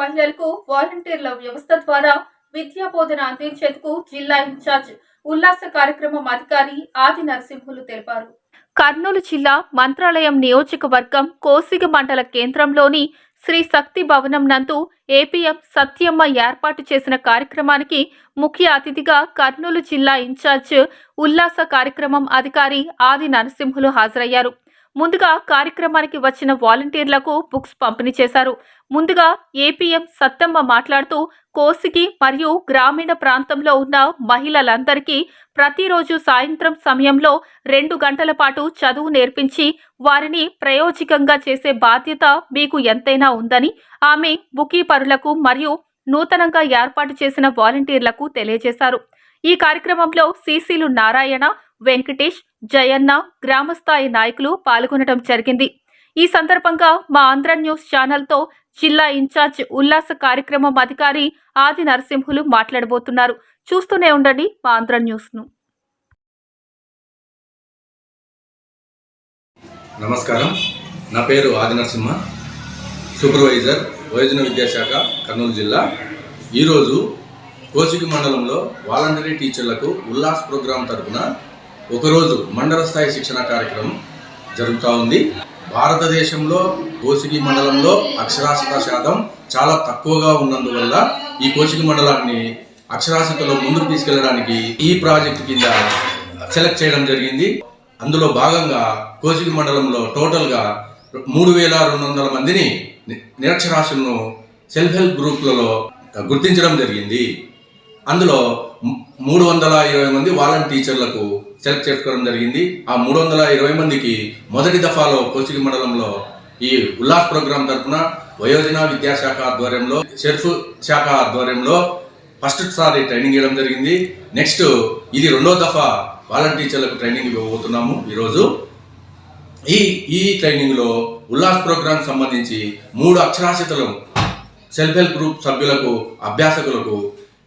మహిళలకు వాలంటీర్ల వ్యవస్థ ద్వారా విద్యా బోధన అందించేందుకు జిల్లా ఇన్ఛార్జ్ ఉల్లాస కార్యక్రమం అధికారి ఆది నరసింహులు తెలిపారు. కర్నూలు జిల్లా మంత్రాలయం నియోజకవర్గం కోసిగ మండల కేంద్రంలోని శ్రీ శక్తి భవనం నందు ఏపీఎం సత్యమ్మ ఏర్పాటు చేసిన కార్యక్రమానికి ముఖ్య అతిథిగా కర్నూలు జిల్లా ఇన్ఛార్జ్ ఉల్లాస కార్యక్రమం అధికారి ఆది నరసింహులు హాజరయ్యారు. ముందుగా కార్యక్రమానికి వచ్చిన వాలంటీర్లకు బుక్స్ పంపిణీ చేశారు. ముందుగా ఏపీఎం సత్తమ్మ మాట్లాడుతూ కోసిగి మరియు గ్రామీణ ప్రాంతంలో ఉన్న మహిళలందరికీ ప్రతిరోజు సాయంత్రం సమయంలో రెండు గంటల పాటు చదువు నేర్పించి వారిని ప్రయోజకంగా చేసే బాధ్యత మీకు ఎంతైనా ఉందని ఆమె బుకీపరులకు మరియు నూతనంగా ఏర్పాటు చేసిన వాలంటీర్లకు తెలియజేశారు. ఈ కార్యక్రమంలో సీసీలు నారాయణ వెంకటేష్ జయన్న గ్రామస్థాయి నాయకులు పాల్గొనడం జరిగింది. ఈ సందర్భంగా మా ఆంధ్ర న్యూస్ ఛానల్తో జిల్లా ఇన్ఛార్జ్ ఉల్లాస కార్యక్రమం అధికారి ఆది నరసింహులు మాట్లాడబోతున్నారు. చూస్తూనే ఉండండి మా ఆంధ్ర న్యూస్ను. నమస్కారం. నా పేరు ఆది నరసింహ సూపర్వైజర్ వయోజన విద్యాశాఖ కర్నూలు జిల్లా. ఈరోజు కోసిగి మండలంలో వాలంటరీ టీచర్లకు ఉల్లాస్ ప్రోగ్రాం తరఫున ఒకరోజు మండల స్థాయి శిక్షణ కార్యక్రమం జరుగుతూ ఉంది. భారతదేశంలో కోసిగి మండలంలో అక్షరాస్యత శాతం చాలా తక్కువగా ఉన్నందువల్ల ఈ కోసిగి మండలాన్ని అక్షరాస్యతలో ముందుకు తీసుకెళ్ళడానికి ఈ ప్రాజెక్ట్ కింద సెలెక్ట్ చేయడం జరిగింది. అందులో భాగంగా కోసిగి మండలంలో టోటల్గా మూడు వేల రెండు వందల మందిని నిరక్షరాస్యులను సెల్ఫ్ హెల్ప్ గ్రూప్లలో గుర్తించడం జరిగింది. అందులో మూడు వందల ఇరవై మంది వాలంటీర్ టీచర్లకు సెలెక్ట్ చేసుకోవడం జరిగింది. ఆ మూడు వందల ఇరవై మందికి మొదటి దఫాలో కోసిగి మండలంలో ఈ ఉల్లాస్ ప్రోగ్రాం తరఫున వయోజన విద్యాశాఖ ఆధ్వర్యంలో షెర్ఫ్ శాఖ ఆధ్వర్యంలో ఫస్ట్ సారి ట్రైనింగ్ ఇవ్వడం జరిగింది. నెక్స్ట్ ఇది రెండో దఫా వాలంటీర్ టీచర్లకు ట్రైనింగ్ ఇవ్వబోతున్నాము ఈరోజు. ఈ ఈ ట్రైనింగ్లో ఉల్లాస్ ప్రోగ్రాం సంబంధించి మూడు అక్షరాస్యతలు సెల్ఫ్ హెల్ప్ గ్రూప్ సభ్యులకు అభ్యాసకులకు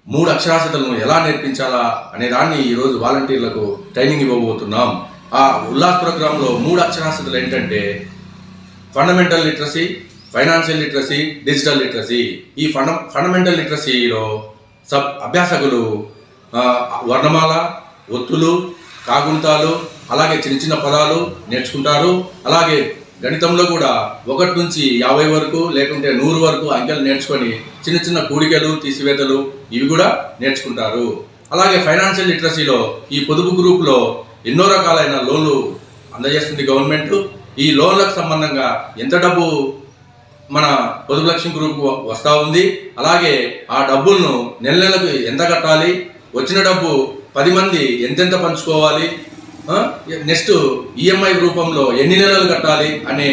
మూడు అక్షరాస్యతలను ఎలా నేర్పించాలా అనే దాన్ని ఈరోజు వాలంటీర్లకు ట్రైనింగ్ ఇవ్వబోతున్నాం. ఆ ఉల్లాస్ ప్రోగ్రాంలో మూడు అక్షరాస్యతలు ఏంటంటే fundamental literacy financial literacy digital literacy. ఈ ఫండ ఫండమెంటల్ లిటరసీలో సబ్ అభ్యాసకులు వర్ణమాల ఒత్తులు కాగుంతాలు అలాగే చిన్న చిన్న పదాలు నేర్చుకుంటారు. అలాగే గణితంలో కూడా ఒకటి నుంచి యాభై వరకు లేకుంటే నూరు వరకు అంకెలు నేర్చుకొని చిన్న చిన్న కూడికలు తీసివేతలు ఇవి కూడా నేర్చుకుంటారు. అలాగే ఫైనాన్షియల్ లిటరసీలో ఈ పొదుపు గ్రూప్లో ఎన్నో రకాలైన లోన్లు అందజేస్తుంది గవర్నమెంట్. ఈ లోన్లకు సంబంధంగా ఎంత డబ్బు మన పొదుపు లక్ష్యం గ్రూప్ వస్తూ ఉంది? అలాగే ఆ డబ్బులను నెల నెలకు ఎంత కట్టాలి? వచ్చిన డబ్బు పది మంది ఎంతెంత పంచుకోవాలి? నెక్స్ట్ ఈఎంఐ రూపంలో ఎన్ని నెలలు కట్టాలి అనే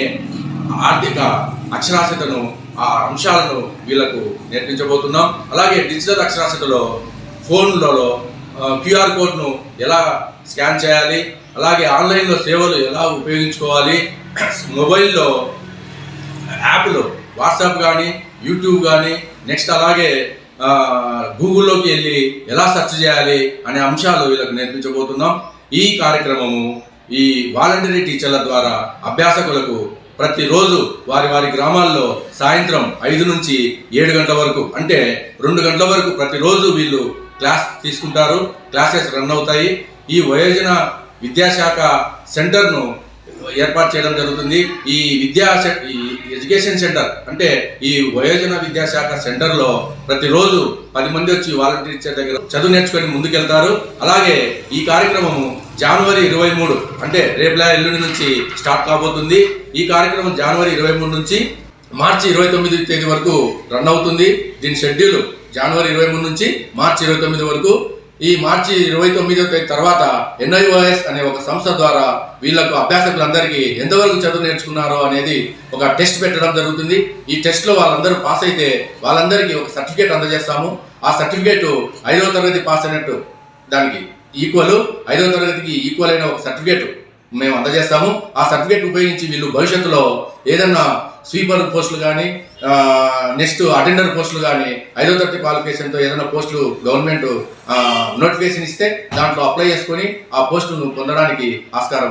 ఆర్థిక అక్షరాస్యతను ఆ అంశాలను వీళ్ళకు నేర్పించబోతున్నాం. అలాగే డిజిటల్ అక్షరాస్యతలో ఫోన్లలో క్యూఆర్ కోడ్ను ఎలా స్కాన్ చేయాలి అలాగే ఆన్లైన్లో సేవలు ఎలా ఉపయోగించుకోవాలి మొబైల్లో యాప్లు వాట్సాప్ కానీ యూట్యూబ్ కానీ నెక్స్ట్ అలాగే గూగుల్లోకి వెళ్ళి ఎలా సెర్చ్ చేయాలి అనే అంశాలు వీళ్ళకి నేర్పించబోతున్నాం. ఈ కార్యక్రమము ఈ వాలంటరీ టీచర్ల ద్వారా అభ్యాసకులకు ప్రతిరోజు వారి వారి గ్రామాల్లో సాయంత్రం ఐదు నుంచి ఏడు గంటల వరకు అంటే రెండు గంటల వరకు ప్రతిరోజు వీళ్ళు క్లాస్ తీసుకుంటారు క్లాసెస్ రన్ అవుతాయి. ఈ వయోజన విద్యాశాఖ సెంటర్ను ఏర్పాటు చేయడం జరుగుతుంది. ఈ విద్యా ఈ ఎడ్యుకేషన్ సెంటర్ అంటే ఈ వయోజన విద్యాశాఖ సెంటర్లో ప్రతిరోజు పది మంది వచ్చి వాలంటీర్ దగ్గర చదువు నేర్చుకొని ముందుకెళ్తారు. అలాగే ఈ కార్యక్రమము జనవరి ఇరవై మూడు. అంటే రేపులా ఎల్లుండి నుంచి స్టార్ట్ కాబోతుంది. ఈ కార్యక్రమం జనవరి ఇరవై మూడు నుంచి మార్చి ఇరవై తొమ్మిది తేదీ వరకు రన్ అవుతుంది. దీని షెడ్యూల్ జనవరి ఇరవై మూడు నుంచి మార్చి ఇరవై తొమ్మిది వరకు. ఈ మార్చి ఇరవై తొమ్మిదో తేదీ తర్వాత ఎన్ఐఓఎస్ అనే ఒక సంస్థ ద్వారా వీళ్ళకు అభ్యాసకులందరికీ ఎంతవరకు చదువు నేర్చుకున్నారో అనేది ఒక టెస్ట్ పెట్టడం జరుగుతుంది. ఈ టెస్ట్లో వాళ్ళందరూ పాస్ అయితే వాళ్ళందరికీ ఒక సర్టిఫికేట్ అందజేస్తాము. ఆ సర్టిఫికేట్ ఐదవ తరగతి పాస్ అయినట్టు దానికి ఈక్వల్ ఐదవ తరగతికి ఈక్వల్ అయిన ఒక సర్టిఫికేట్ మేము అందజేస్తాము. ఆ సర్టిఫికేట్ ఉపయోగించి వీళ్ళు భవిష్యత్తులో ఏదన్నా స్వీపర్ పోస్టులు కానీ నెక్స్ట్ అటెండర్ పోస్టులు కానీ ఐదో తరగతి క్వాలిఫికేషన్తో ఏదైనా పోస్టులు గవర్నమెంట్ నోటిఫికేషన్ ఇస్తే దాంట్లో అప్లై చేసుకొని ఆ పోస్టును పొందడానికి ఆస్కారం